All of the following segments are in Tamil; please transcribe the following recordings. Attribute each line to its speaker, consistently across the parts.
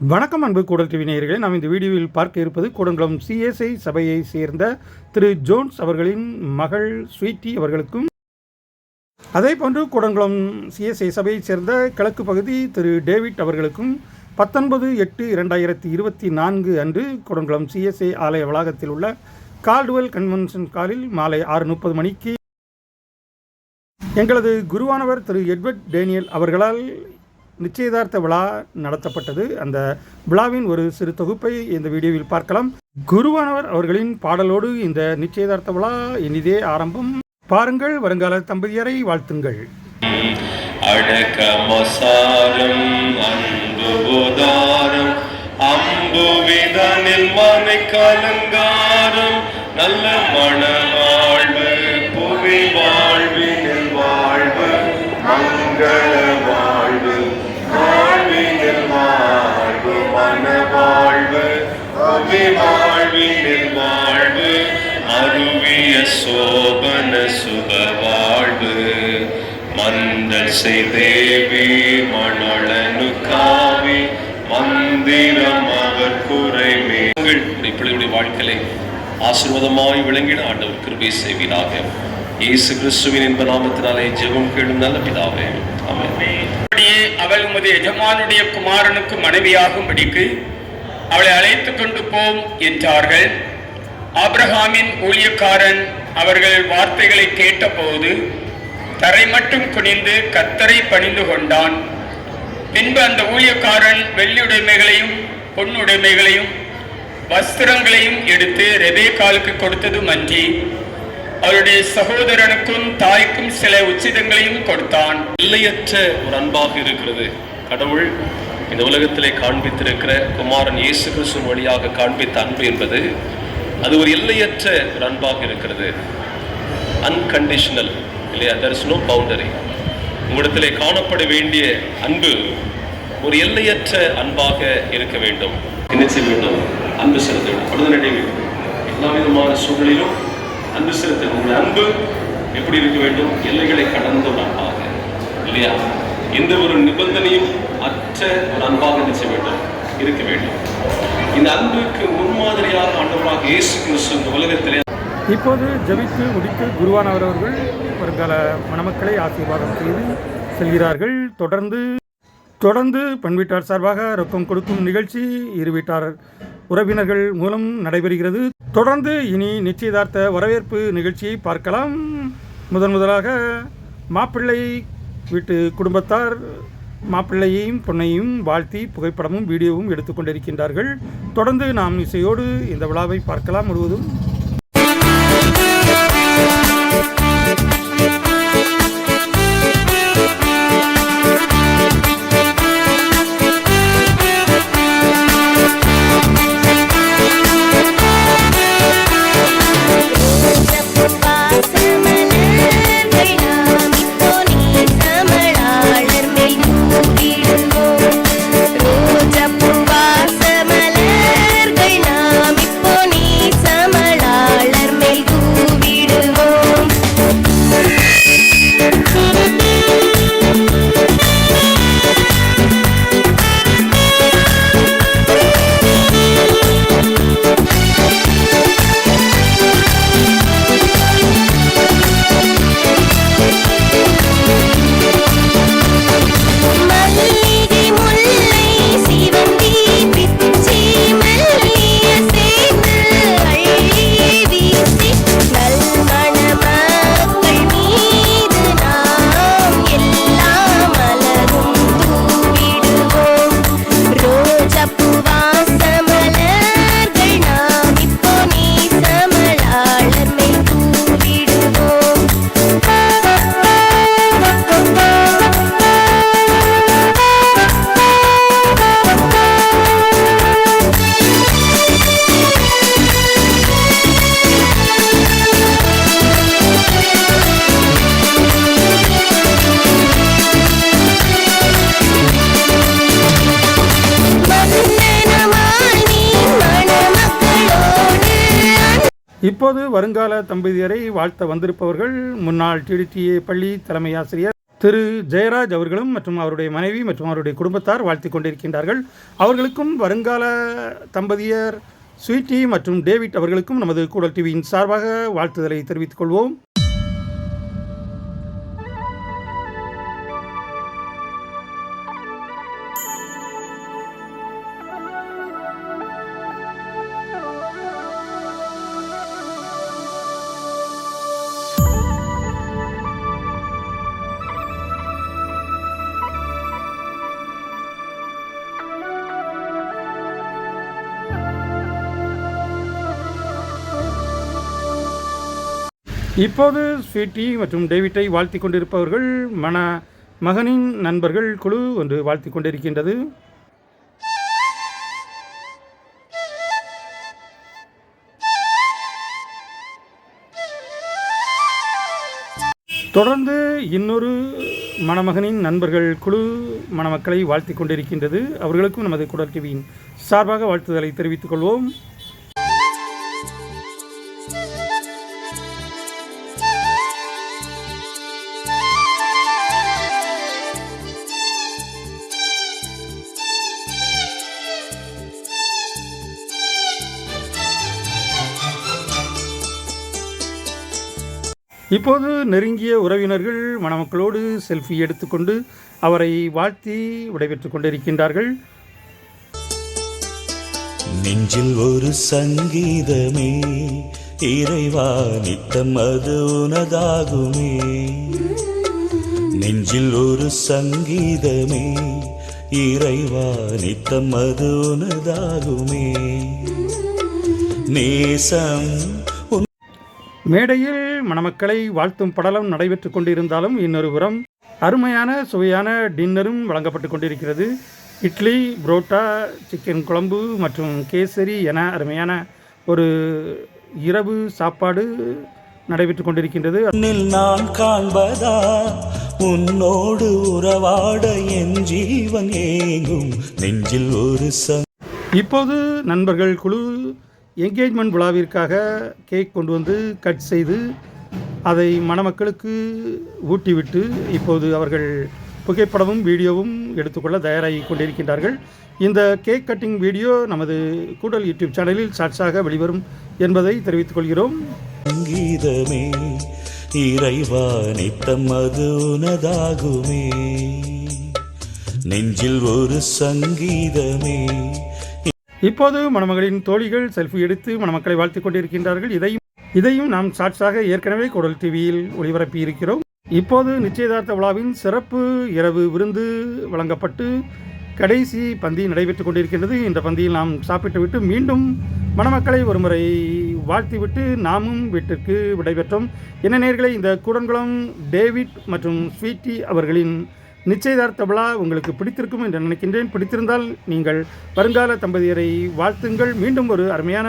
Speaker 1: வணக்கம் அன்பு கூடல் டிவி நேயர்களே. நாம் இந்த வீடியோவில் பார்க்க இருப்பது கூடங்குளம் சிஎஸ்ஐ சபையை சேர்ந்த திரு ஜோன்ஸ் அவர்களின் மகள் ஸ்வீட்டி அவர்களுக்கும். அதே போன்று கூடங்குளம் சிஎஸ்ஐ சபையை சேர்ந்த கிழக்கு பகுதி திரு டேவிட் அவர்களுக்கும் பத்தொன்பது எட்டு இரண்டாயிரத்தி இருபத்தி நான்கு அன்று கூடங்குளம் சிஎஸ்ஐ ஆலய வளாகத்தில் உள்ள கால்டுவெல் கன்வென்ஷன் காலில் மாலை ஆறு முப்பது மணிக்கு எங்களது குருவானவர் திரு எட்வர்ட் டேனியல் அவர்களால் நிச்சயதார்த்த விழா நடத்தப்பட்டது. அந்த விழாவின் ஒரு சிறு தொகுப்பை இந்த வீடியோவில் பார்க்கலாம். குருவானவர் அவர்களின் பாடலோடு இந்த நிச்சயதார்த்த விழா இனிதே ஆரம்பம். பாருங்கள் வருங்கால தம்பதியரை வாழ்த்துங்கள்.
Speaker 2: அடக்கமசாரம் அன்பு உதாரம் மனை கலங்காரம் நல்ல மணவாழ்வு வாழ்வினில் வாழ்வு அருவிய சோபன சுக வாழ்வு மந்தல் செய்தேவி மணலனு காவி மந்திரம் அவர் குறைமே உங்கள் பிள்ளைகளுடைய வாழ்க்கையிலே ஆசீர்வாதமாய் விளங்கிட ஆண்டவர் கிருபை செய்வீராக. இயேசு கிறிஸ்துவின் என்ப நாமத்தினாலே ஜெபம் கேளும் நல்ல பிதாவே.
Speaker 3: அவள் உமது எஜமானுடைய குமாரனுக்கு மனைவியாகும்படிக்கு அவளை அழைத்துக் கொண்டு போம் என்றார்கள். ஆப்ரஹாமின் ஊழியக்காரன் அவர்கள் வார்த்தைகளை கேட்டபோது தரை மட்டும் குனிந்து கத்தரை பணிந்து கொண்டான். பின்பு அந்த ஊழியக்காரன் வெள்ளியுடைமைகளையும் பொன்னுடைமைகளையும் வஸ்திரங்களையும் எடுத்து ரெபேக்காலுக்கு கொடுத்ததும் அன்றி அவருடைய சகோதரனுக்கும் தாய்க்கும் சில உச்சிதங்களையும் கொடுத்தான்.
Speaker 2: எல்லையற்ற ஒரு அன்பாக இருக்கிறது. கடவுள் இந்த உலகத்திலே காண்பித்திருக்கிற குமாரன் இயேசு கிறிஸ்து வழியாக காண்பித்த அன்பு என்பது அது ஒரு எல்லையற்ற ஒரு அன்பாக இருக்கிறது. அன்கண்டிஷனல் இல்லையா? தர்ஸ் நோ பவுண்டரி உங்களிடத்திலே காணப்பட வேண்டிய அன்பு ஒரு எல்லையற்ற அன்பாக இருக்க வேண்டும். என்ன செய்ய வேண்டும். அன்பு செலுத்த வேண்டும். உடனடி எல்லா விதமான சூழலிலும் அன்பு செலுத்த உங்கள் அன்பு எப்படி இருக்க வேண்டும்? எல்லைகளை கடந்த ஒரு அன்பாக இல்லையா? எந்த ஒரு நிபந்தனையும் அற்ற ஒரு அன்பாக நினைச்ச வேண்டும் இருக்க வேண்டும். இந்த அன்புக்கு முன்மாதிரியாக ஆண்டவராக இயேசு கிறிஸ்து இந்த உலகத்திலே
Speaker 1: இப்போது ஜபித்து முடித்து குருவானவர் அவர்கள் வருங்கால மணமக்களை ஆசீர்வாதம் செய்து செல்கிறார்கள். தொடர்ந்து தொடர்ந்து பெண் வீட்டார் சார்பாக ரொக்கம் கொடுக்கும் நிகழ்ச்சி இரு வீட்டார் உறவினர்கள் மூலம் நடைபெறுகிறது. தொடர்ந்து இனி நிச்சயதார்த்த வரவேற்பு நிகழ்ச்சியை பார்க்கலாம். முதன் முதலாக மாப்பிள்ளை வீட்டு குடும்பத்தார் மாப்பிள்ளையையும் பொண்ணையும் வாழ்த்தி புகைப்படமும் வீடியோவும் எடுத்துக்கொண்டிருக்கின்றார்கள் தொடர்ந்து நாம் இசையோடு இந்த விழாவை பார்க்கலாம் முழுவதும். இப்போது வருங்கால தம்பதியரை வாழ்த்த வந்திருப்பவர்கள் முன்னாள் டிடிடிஏ பள்ளி தலைமை ஆசிரியர் திரு ஜெயராஜ் அவர்களும் மற்றும் அவருடைய மனைவி மற்றும் அவருடைய குடும்பத்தார் வாழ்த்தி கொண்டிருக்கின்றார்கள். அவர்களுக்கும் வருங்கால தம்பதியர் ஸ்வீட்டி மற்றும் டேவிட் அவர்களுக்கும் நமது கூடல் டிவியின் சார்பாக வாழ்த்துதலை தெரிவித்துக் கொள்வோம். இப்போது ஸ்வீட்டி மற்றும் டேவிட்டை வாழ்த்தி கொண்டிருப்பவர்கள் மன மகனின் நண்பர்கள் குழு ஒன்று வாழ்த்தி கொண்டிருக்கின்றது. தொடர்ந்து இன்னொரு மணமகனின் நண்பர்கள் குழு மணமக்களை வாழ்த்தி கொண்டிருக்கின்றது. அவர்களுக்கும் நமது குடல் டிவியின் சார்பாக வாழ்த்துதலை தெரிவித்துக் கொள்வோம். இப்போது நெருங்கிய உறவினர்கள் மணமக்களோடு செல்ஃபி எடுத்துக்கொண்டு அவரை வாழ்த்தி விடைபெற்றுக் கொண்டிருக்கின்றார்கள்.
Speaker 4: நெஞ்சில் ஒரு சங்கீதமே இறைவா நித்தம் அது உனதாகுமே. நெஞ்சில் ஒரு சங்கீதமே இறைவா நித்தம் அது உனதாகுமே. நேசம்
Speaker 1: மேடையில் மணமக்களை வாழ்த்தும் படலம் நடைபெற்றுக் கொண்டிருந்தாலும் இன்னொரு புறம் அருமையான சுவையான டின்னரும் வழங்கப்பட்டு கொண்டிருக்கிறது. இட்லி புரோட்டா சிக்கன் குழம்பு மற்றும் கேசரி என அருமையான ஒரு இரவு சாப்பாடு நடைபெற்று கொண்டிருக்கின்றது.
Speaker 4: நான் காண்பதா? உன்னோடு உறவாட என் ஜீவன் ஏங்கும் நெஞ்சில் ஒரு
Speaker 1: இப்போது நண்பர்கள் குழு என்கேஜ்மெண்ட் விழாவிற்காக கேக் கொண்டு வந்து கட் செய்து அதை மணமக்களுக்கு ஊட்டிவிட்டு இப்போது அவர்கள் புகைப்படமும் வீடியோவும் எடுத்துக்கொள்ள தயாராகி கொண்டிருக்கின்றார்கள். இந்த கேக் கட்டிங் வீடியோ நமது கூடல் யூடியூப் சேனலில் ஷார்ட்ஸாக வெளிவரும் என்பதை தெரிவித்துக் கொள்கிறோம்.
Speaker 4: சங்கீதமே இறைவா நித்தம் அது உனதாகுமே. நெஞ்சில் ஒரு சங்கீதமே
Speaker 1: இப்போது மணமகளின் தோழிகள் செல்ஃபி எடுத்து மணமக்களை வாழ்த்திக் கொண்டிருக்கின்றார்கள். இதையும் இதையும் நாம் ஷார்ட்ஸாக ஏற்கனவே குடல் டிவியில் ஒளிபரப்பி இருக்கிறோம். இப்போது நிச்சயதார்த்த விழாவின் சிறப்பு இரவு விருந்து வழங்கப்பட்டு கடைசி பந்தி நடைபெற்றுக் கொண்டிருக்கின்றது. இந்த பந்தியில் நாம் சாப்பிட்டுவிட்டு மீண்டும் மணமக்களை ஒருமுறை வாழ்த்திவிட்டு நாமும் வீட்டிற்கு விடைபெற்றோம். என்ன நேர்களை இந்த கூடன்குளம் டேவிட் மற்றும் ஸ்வீட்டி அவர்களின் நிச்சயதார்த்த விழா உங்களுக்கு பிடித்திருக்கும் என்று நினைக்கின்றேன். பிடித்திருந்தால் நீங்கள் வருங்கால தம்பதியரை வாழ்த்துங்கள். மீண்டும் ஒரு அருமையான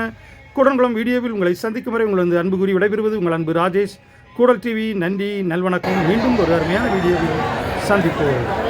Speaker 1: கூடங்குளம் வீடியோவில் உங்களை சந்திக்கும் வரை உங்களது அன்பு கூறி விடைபெறுவது உங்கள் அன்பு ராஜேஷ். கூடல் டிவி நன்றி நல்வணக்கம். மீண்டும் ஒரு அருமையான வீடியோவில் சந்திப்போம்.